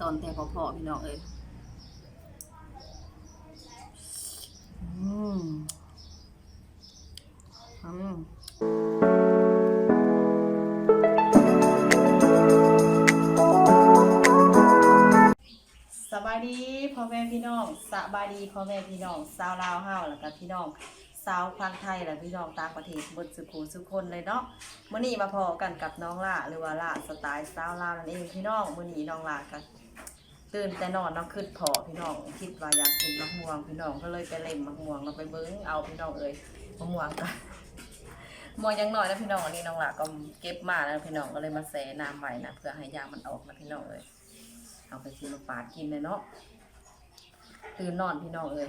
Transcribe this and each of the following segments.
ตอนแต่พอพอพี่น้องเอ้ยอืมอืมสบายดีพ่อแม่พี่น้องสบายดีพ่อแม่พี่น้องสาวลาวเฮาแล้วก็พี่น้องสาวพังไทยและพี่น้องต่างประเทศเบนสุขูสุคนเลยเนาะมื้อนี้มาพอกันกับน้องล่าหรือว่าล่าสไตล์สาวลาวนั่นเองพี่น้องมื้อนี้น้องล่ากัน ตื่นแต่นอนเนาะขึ้นพอพี่น้องคิดว่าอยากกินมะม่วงพี่น้องก็เลยไปเล่นมะม่วงเราไปเบิ้งเอาพี่น้องเอ้ยมะม่วงกันมองยังหน้อยนะพี่น้องอันนี้น้องหลาก็เก็บมาแล้วพี่น้องก็เลยมาแสน้ำไว้นะเพื่อให้ยางมันออกนะพี่น้องเอ้ยเอาไปซีมาปาดกินเลยเนาะตื่นนอนพี่น้องเอ้ย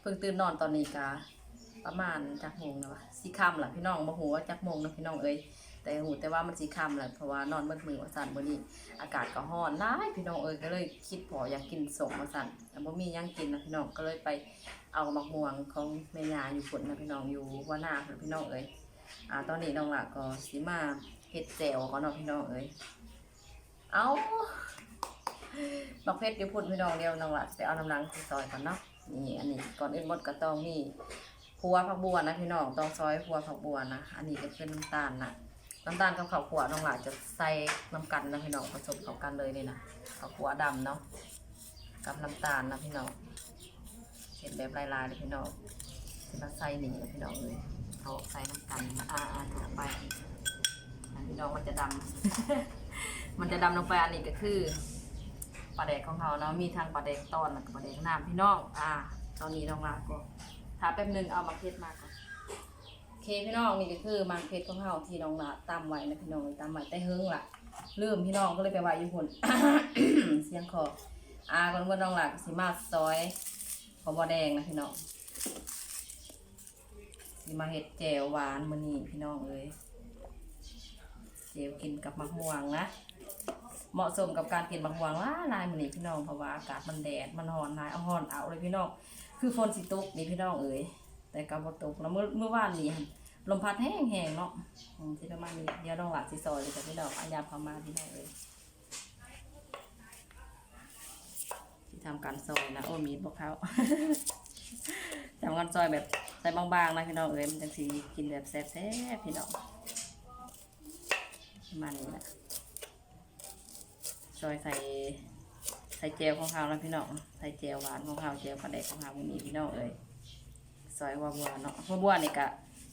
เพิ่งตื่นนอนตอนนี้กาประมาณจักโมงนะวะสี่ค่ำละพี่น้องบ่ฮู้ว่าจักโมงนะพี่น้องเอ้ย แต่หูแต่ว่ามันสีค่ำแหละเพราะว่านอนเมื่อมือว่าสั่นมื้อนี้อากาศก็ร้อนหลายพี่น้องเอ้ยก็เลยคิดพออยากกินสมว่าสั่นแต่บ่มีหยังกินนะพี่น้องก็เลยไปเอามะม่วงของแม่ยาอยู่ฝนนะพี่น้องอยู่ว่านาพุ่นพี่น้องเอ้ยอ่าตอนนี้น้องหลักก็สิมาเฮ็ดแจวก่อนเนาะพี่น้องเอ้ยเอาบักเพชรเดี๋ยวพูดพี่น้องเดียวน้องหลักไปเอาน้ำลังที่ซอยก่อนเนาะนี่อันนี้ก่อนอื่นหมดก็ต้องมีพัวผักบัวนะพี่น้องต้องซอยพัวผักบัวนะอันนี้ก็คือน้ำตาลนะ น้ำตาลกับข้าวขัวน้องหลักจะใส่น้ำกันนะพี่น้องผสมเข้ากันเลยนี่นะข้าวขัวดำเนาะกับน้ำตาลนะพี่น้องเห็นแบบลายๆเลยพี่น้องที่เราใส่หนี่นะพี่น้องเลยเขาใส่น้ำกันอ่าอ่าลงไปอันนี้น้องมันจะดำมันจะดำลงไปอันนี้ก็คือปลาแดกของเขาเนาะมีทางปลาแดกตอนแล้วก็ปลาแดกน้ำพี่น้อง อ่า ตอนนี้น้องลาก็ถ้าแป๊บหนึงเอามาเพชรมาก่อน เคพี่น้องนี่ก็คือมาเพชรของเขาที่น้องลาตำไว้นะพี่น้องตำไว้แต่เฮิงล่ะลืมพี่น้องก็เลยไปไว้อยู่คนเสียงคออาคนก็น้องลาก็สิมาซอยของบอแดงนะพี่น้องสิมาเห็ดแจวหวานมือนี้พี่น้องเอ้ยแจวกินกับมะม่วงนะเหมาะสมกับการกินมะม่วงว่าลายมือนี้พี่น้องเพราะว่าอากาศมันแดดมันร้อนลายเอาร้อนเอาเลยพี่น้องคือฝนสิตุกนี่พี่น้องเอ้ย แต่ก็บ่ตกแล้วเมื่อเมื่อวานนี้ลมพัดแห้งๆเนาะอืมสิประมาณนี้เดี๋ยวน้องหลานสิซอยเลยจ้ะพี่น้องอายามเข้ามาพี่น้องเอ้ยที่ทำการซอยนะโอ้มีบ่เข้าทำกันซอยแบบใส่บางๆนะพี่น้องเอ้ยมันจังสีกินแบบแซ่บๆพี่น้องประมาณนี้แหละซอยใส่ใส่เจลของเขาแล้วพี่น้องใส่เจลหวานของเขาเจลปลาแดกของเขาวันนี้พี่น้องเอ้ย ซอยวัวบัวเนาะวัวบัวนี่กะ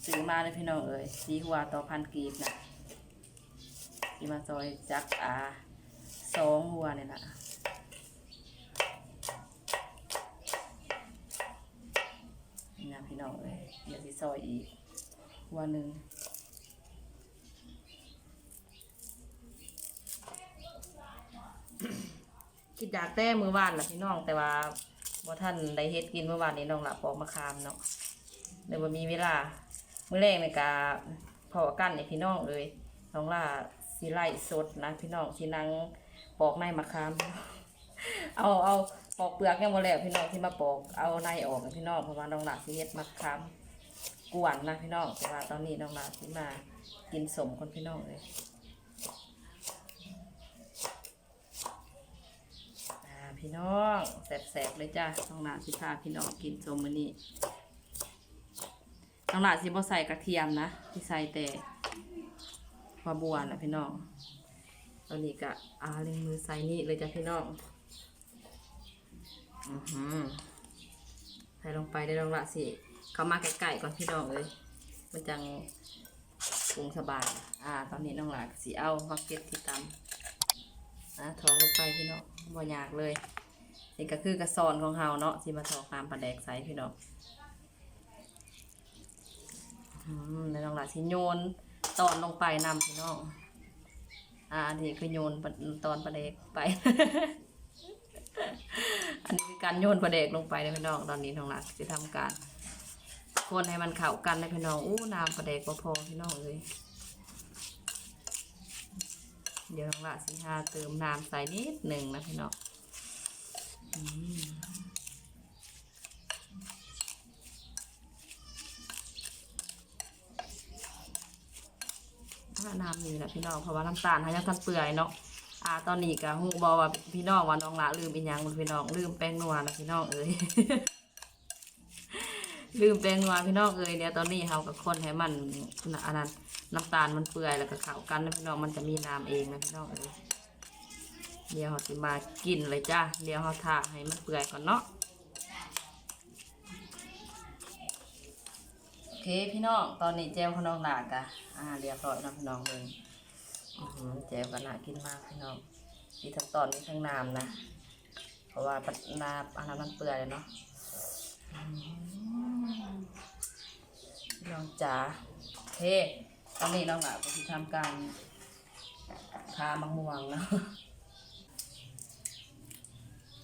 ซื้อมาเลยพี่น้องเอ้ยสีหัวต่อพันกีบนะทีมาซอยจักอ่าสองหัวเนี่ยนะนี่พี่น้องเลยเดี๋ยวสิซอยอีกหัวหนึ่งคิดอยากแต่มือวานล่ะพี่น้องแต่ว่า บ่ท่านได้เฮ็ดกินเมื่อวานนี้น้องหลับปอกมะขามเนาะเดี๋ยวบ่มีเวลาเมื้อแรกในกาพอกันเนี่ยพี่น้องเลยน้องล่าสิไล่สดนะพี่น้องสินังปอกในมะขาม เอาเอาปอกเปลือกยังบ่แล้วพี่น้องที่มาปอกเอาในออกนพี่น้องเพราะว่าน้องหลาสิเฮ็ดมะขามกวนนะพี่น้องแต่ว่าตอนนี้น้องหลาสิมากินสมคนพี่น้องเลยอ่าพี่ น้องแสบๆเลยจ้าน้องหลาสิพาพี่น้องกินสมมื้อนี้น้องหลาสิบ่ใส่กระเทียมนะที่ใส่แต่หัวบัวนะพี่น้องตอนนี้ก็อาเล็งมือใส่นี่เลยจ้ะพี่น้องอือหือใส่ลงไปได้ลงละสิเขามาใกล้ๆก่อนพี่น้องเลย มันจังปรุงสบาย อ่า ตอนนี้น้องหลาสีเอามาเก็ตที่ตำนะทองลงไปพี่น้องบ่ยากเลย นี่ก็คือกระซอนของเฮาเนาะที่มาทอกตามปลาแดกใส่พี่น้องอืมแล้วน้องหลากสิโยนตอนลงไปนำพี่น้องอ่าอันนี้คือโยนตอนปลาแดกไป อันนี้คือการโยนปลาเด็กลงไปนะพี่น้องตอนนี้น้องหลักจะทำการ คนให้มันเข้ากันนะพี่น้องอู้น้ำปลาเด็กพอๆพี่น้องเลยเดี๋ยวน้องหลักสิหาเติมน้ำใส่นิดหนึ่งนะพี่น้อง น้ำนี่แหละพี่น้องเพราะว่าน้ำตาลเขายังทันเปื่อยเนาะอ่าตอนนี้ก็ฮู้บ่ว่าพี่น้องว่าน้องละลืมอีหยังพี่น้องลืมแป้งนัวนะพี่น้องเอ้ยลืมแป้งนัวพี่น้องเอ้ยเดี๋ยวตอนนี้เฮาก็คนให้มันน่ะอันนั้นน้ำตาลมันเปื่อยแล้วก็เข้ากันนะพี่น้องมันจะมีน้ำเองนะพี่น้องเอ้ย เดี๋ยวเฮาสิมากินเลยจ้าเดี๋ยวเฮาทาให้มันเปื่อยก่อนเนาะโอเคพี่น้องตอนนี้แจวขน้องหลากะอ่าเรียบร้อยแล้วพี่น้องเลยอือหือแจวก็น่ากินมากพี่น้องมีทั้งตอนมีทั้งน้ำนะ เพราะว่าปัดน้ำอันนั้นมันเปื่อยเลยเนาะน้องจ๋าโอเคตอนนี้น้องหลาก็ที่ทำการพามะม่วงเนาะ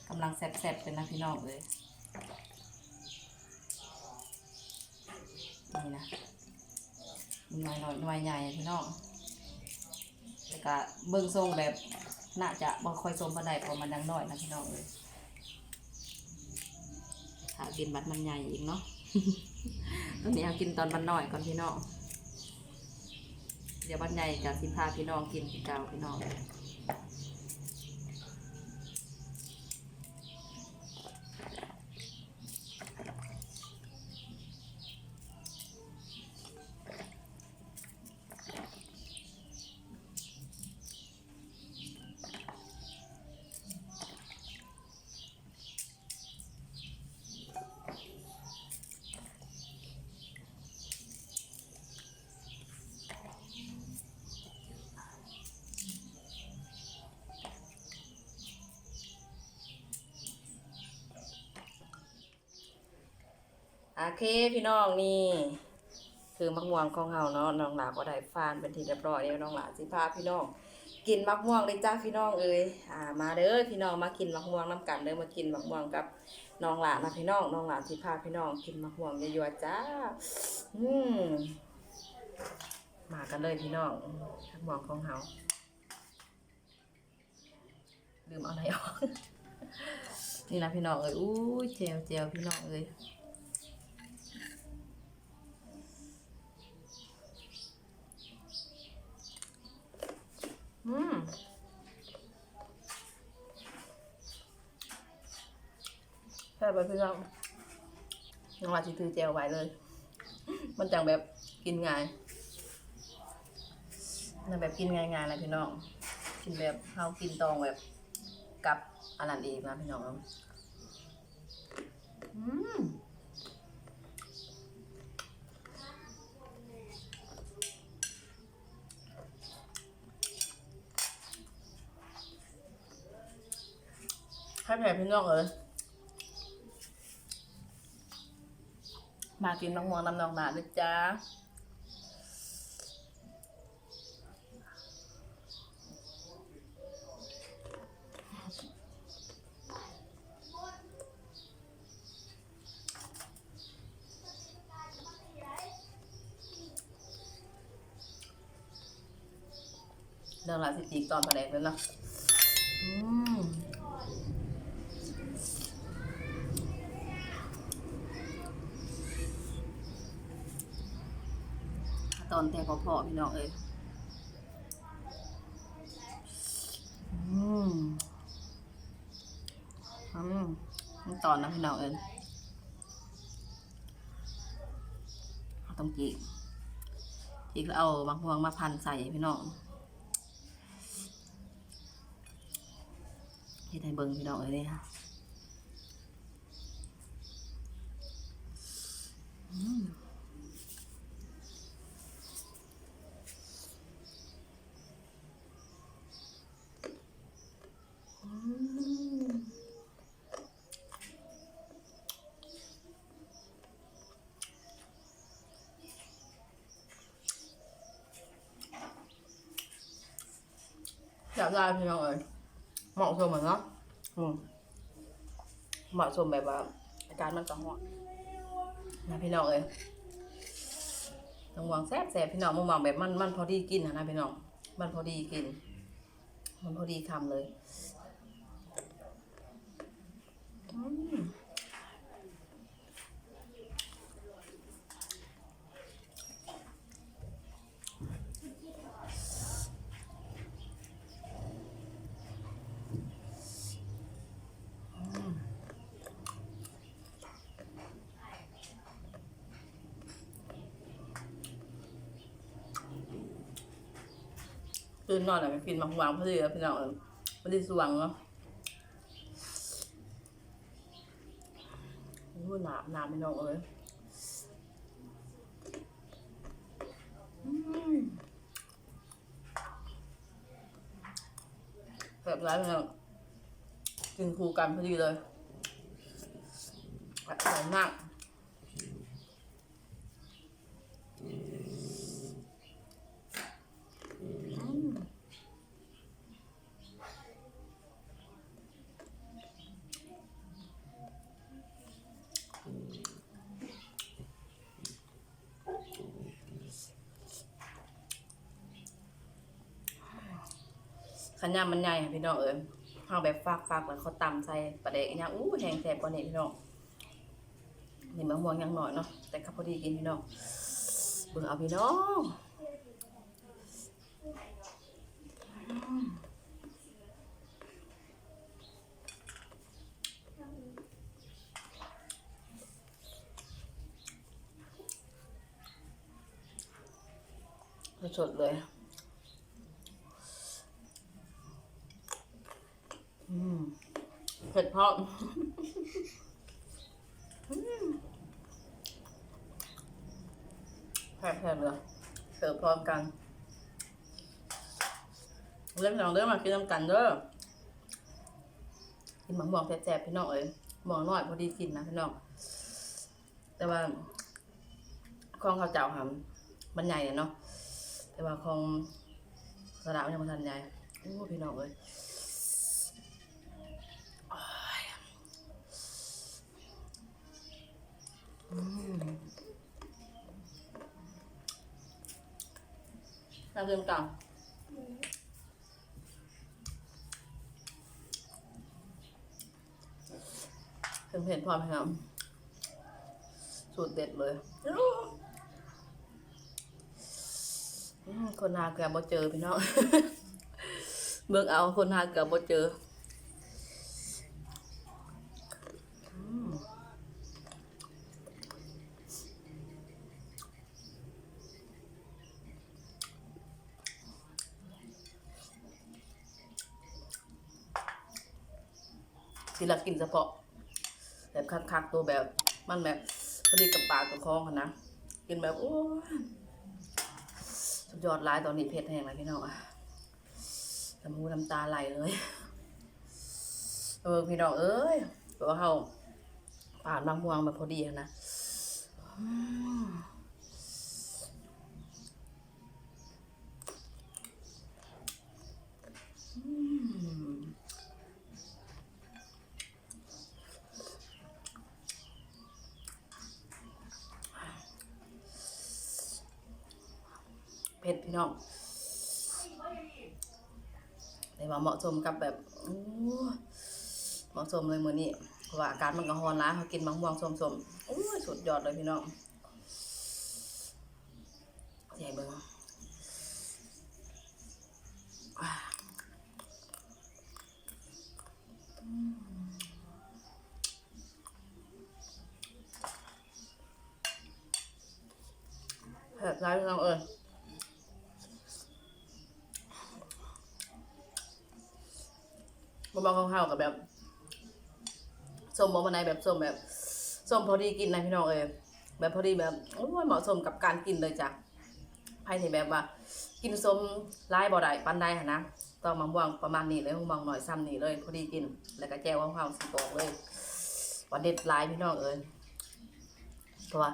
กำลังแซ่บๆเป็นนะพี่น้องเลยนี่นะหน่วยหน่อยหน่วยใหญ่พี่น้องแต่ก็เบิ่งทรงแบบน่าจะบ่ค่อยสมปานใดเพราะมันยังน้อยนะพี่น้องเลยถ้ากินบัดมันใหญ่อีกเนาะตอนนี้เอากินตอนบันน้อยก่อนพี่น้อง เดี๋ยวบันใหญ่จะสิพาพี่น้องกินเก่าพี่น้อง โอเคพี่น้องนี่ คือมักม่วงของเฮาเนาะน้องหลาก็ได้ฟานเป็นที่เรียบร้อยแล้วน้องหลาสิพาพี่น้อง กินมักม่วงเลยจ้าพี่น้องเอ้ยอ่ามาเด้อพี่น้องมากินมักม่วงน้ำกันเด้อมากินมักม่วงกับน้องหลานะพี่น้องน้องหลาสิพาพี่น้อง กินมักม่วงเยอะๆจ้าอืมมากันเลยพี่น้องมักม่วงของเฮาลืมเอาไหนออกนี่นะพี่น้องเอ้ยอู้ยเจลเจลพี่น้องเอ้ย อืม ไปพี่น้องน้องอาจิถือเจลไว้เลย มันจังแบบกินง่ายมันแบบกินง่ายๆนะพี่น้อง กินแบบเฮากินตองแบบกับอันนั้นเองนะพี่น้องอืมให้แผ่พี่น้องเลย มากินน้องมวงน้ำนองหนาด้วยจ้าเรื่องราวสิจีกตอนประเด็นเลยเนาะอืม ตอนแต่พอๆพี่น้องเอ้ยอืมอืมตอนนะพี่น้องเอ้ยเอาต้องจีกจีกแล้วเอาบางพวงมาพันใส่พี่น้องเฮ็ดให้เบิ่งพี่น้องเอ้ยนี่ค่ะอืม ได้พี่น้องเอ้ยเหมาะสมเหมือนเนาะอืมเหมาะสมแบบว่าอาการมันกระหอนนะพี่น้องเอ้ยต้องวางแซ่บแซ่บพี่น้องมึงวางแบบมันมันพอดีกินนะนะพี่น้องมันพอดีกิน มันพอดีคำเลย อืม ตื่นนอนอะไปกินมังวางพอดีแล้วพี่น้องเออพอดีสว่างเนาะโอ้หนามหนาพี่น้องเอ้ยแบบร้ายพี่น้องกินคู่กันพอดีเลยอร่อยมาก ขันยำมันใหญ่ค่ะพี่น้องเอ้ยเอาแบบฟากฟากๆเหมือนเขาตำใส่ปลาเด็กอีกอย่างอู้แหงแสบกว่านี้พี่น้องนี่มะม่วงยังหน่อยเนาะแต่ก็พอดีกินพี่น้องเบิ่งเอาพี่น้องสดๆเลย อืม เผ็ดเพราะอืมแซ่บๆเลยเสิร์ฟพร้อมกันเรื่องของเรื่องมากินน้ำกันเด้อกินหมังม่วงแซ่บๆพี่น้องเอ้ยหมองน้อยพอดีกินนะพี่น้อง แต่ว่าของข้าวเจ้าหำมันใหญ่เนาะ แต่ว่าของสระมันยังไม่ทันใหญ่โอ้พี่น้องเอ้ย เราเริ่มก่อนเพิ่งเห็นความพยายามสูตรเด็ดเลย คนหาเกือบบ่เจอพี่น้อง เบิ่งเอาคนหาเกือบบ่เจอ ที่เรากินเฉพาะ แบบคักๆตัวแบบ มันแบบพอดีกับปากกับคองนะกินแบบโอ้ยสุดยอดหลายตอนนี้เผ็ดแห้งเลยพี่น้องอะน้ำมูน้ำตาไหลเลย เออพี่น้องเอ้ยตัวเขาผ่านบางม่วงแบบพอดีนะ ผ็ดพี่น้องแต่ว่าเหมาะสมกับแบบโอ้เหมาะสมเลยมื้อนี้เพราะว่าอากาศมันก็ร้อนนะเขากินบางม่วงสมๆโอ้ยสุดยอดเลยพี่น้องใหญ่เบิ่งอ่าเผ็ดร้ายพี่น้องเอ้ย บางๆข้าวๆกับแบบส้มบะมันในแบบส้มแบบส้มพอดีกินนะพี่น้องเอยแบบพอดีแบบโอ้ยเหมาะสมกับการกินเลยจ้ะใครที่แบบว่า กินส้มลายบ่อได้ปันได้หนนะต้องมะม่วงประมาณนี้เลยมะม่วงหน่อยซ้ำนี่เลย พอดีกิน แล้วก็แจ่วข้าวๆสีบอกเลยว่าเด็ดลายพี่น้องเอยเพราะว่า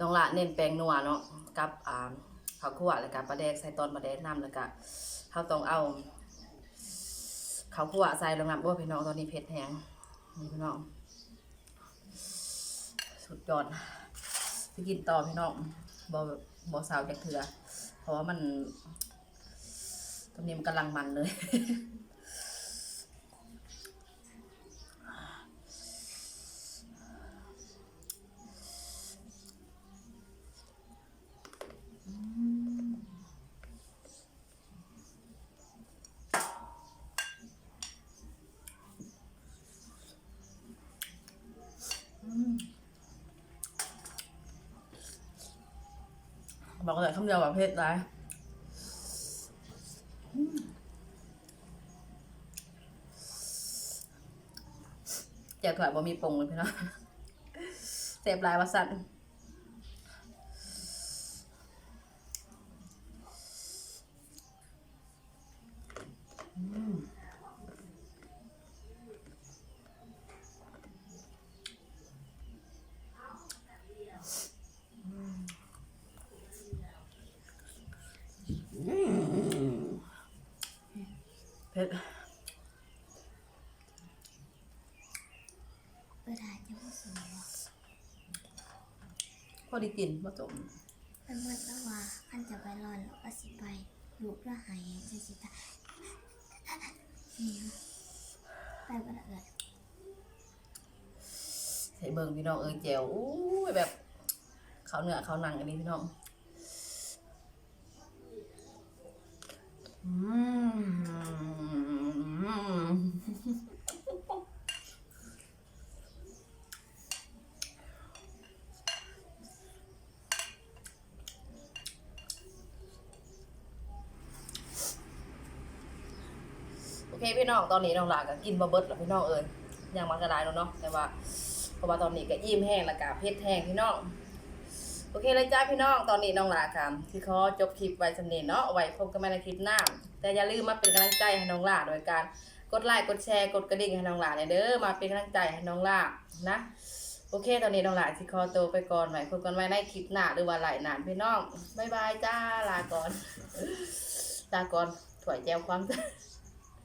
น้องละเน้นแป้งนัวเนาะกับอ่าข้าวคั่วแล้วก็ปลาแดกใส่ตอนปลาแดกน้ำแล้วก็เขาต้องเอา เขาขั่วใส่ลงน้ำว่าพี่น้องตอนนี้เผ็ดแห้งนี่พี่น้อง สุดยอดไปกินต่อพี่น้องบอบอสาวจากเถื่อเพราะว่ามันตอนนี้มันกำลังมันเลย บอกเลยคำเดียวแบบเพศร้ายเจ้าก่อยบ่มีปงเลยพี่น้องเสพลายวัสัน พอดีกินผสมเป็นเมื่อตะว่าอันจะไปรอนแล้วก็สิไปลูกละหายจะสิตาเนี่ยไปก็ได้เลยใส่เบิ่งพี่น้องเอ้ยแจวอู้ยแบบเขาเนื้อเขาหนังอันนี้พี่น้องอืม เคพี่น้องตอนนี้น้องหลาก็กินบะเบิดแล้วพี่น้องเอ้ยยังมากระได้เนาะแต่ว่าเพราะว่าตอนนี้ก็อิ่มแห้งแล้วก็เพชรแห้งพี่น้องโอเคเลยจ้าพี่น้องตอนนี้น้องหลาค่ะที่เขาจบคลิปไว้สำเนีเนาะไว้พบกันใหม่ในคลิปหน้า แต่อย่าลืมมาเป็นกำลังใจให้น้องหลาโดยการกดไลค์กดแชร์กดกระดิ่งให้น้องหลาเนี่ยเด้อมาเป็นกำลังใจให้น้องหลานะโอเค ตอนนี้น้องหลาที่คอโตวไปก่อนไว้พบกันใหม่ในคลิปหน้าหรือว่าไหลหนานพี่น้องบ๊ายบายจ้าลาก่อนลาก่อนถวยแจวความ